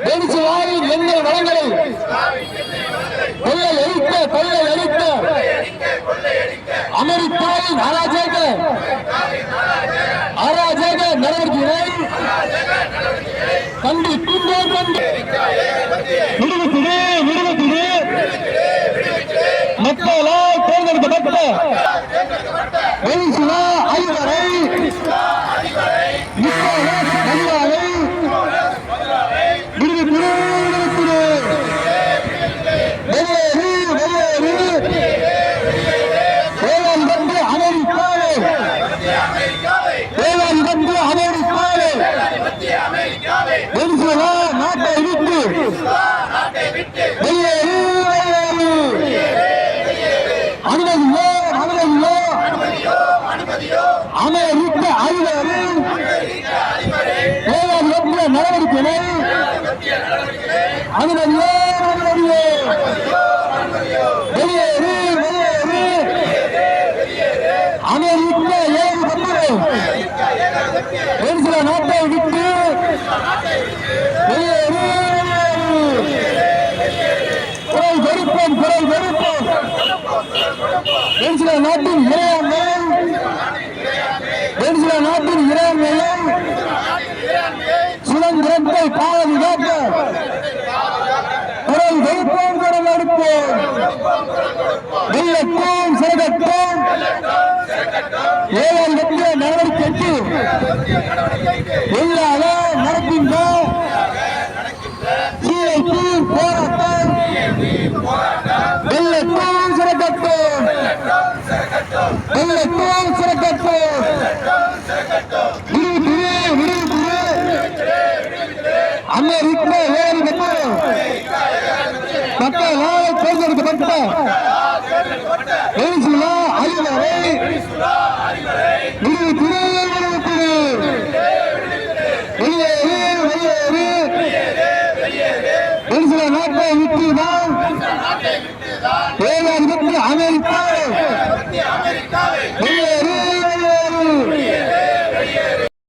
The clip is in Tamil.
வெனிசுலாவின் எண்ணெய் வளங்களை கொள்ளை அடித்த கொள்ளை அடித்த அமெரிக்காவின் அராஜக அராஜக நடவடிக்கைகளை கண்டு கண்டிக்கின்றோம் கண்டு. விடுவித்திடு விடுவித்திடு மக்களால் தேர்ந்தெடுக்கப்பட்ட. வெனிசுலா ஐவரை அமெரிக்க அதிபரை நடவடிக்கைகளை அனுமதியோ அனுமதியோ. வெளியேறு வெளியேறு. அமெரிக்க ஏழு பந்தரை வெனிசுலா நாட்டை விட்டு வெளியேறு குரல் வெறுப்போம் குரல் வெறுப்போம் நாட்டின் இறையாண்மை இந்த நாட்டின் இறையாண்மையை சுதந்திரத்தை பாதுகாக்க குரல் வெறுப்போம் குரல் வெறுப்போம் வெள்ளத்தோம் சிறகத்தோம். ஏழாம் நடவடிக்கைக்கு அமெரிக்க ஏற்பட்டு மக்களால் தேர்ந்தெடுக்கப்பட்ட வெனிசுலா அதிபரை இரு திருவள்ளுவத்திலே வெளியேறு வெளியேறு. வெனிசுலா நாட்டை விட்டுதான் ஏழாதிபத்தி அமெரிக்கா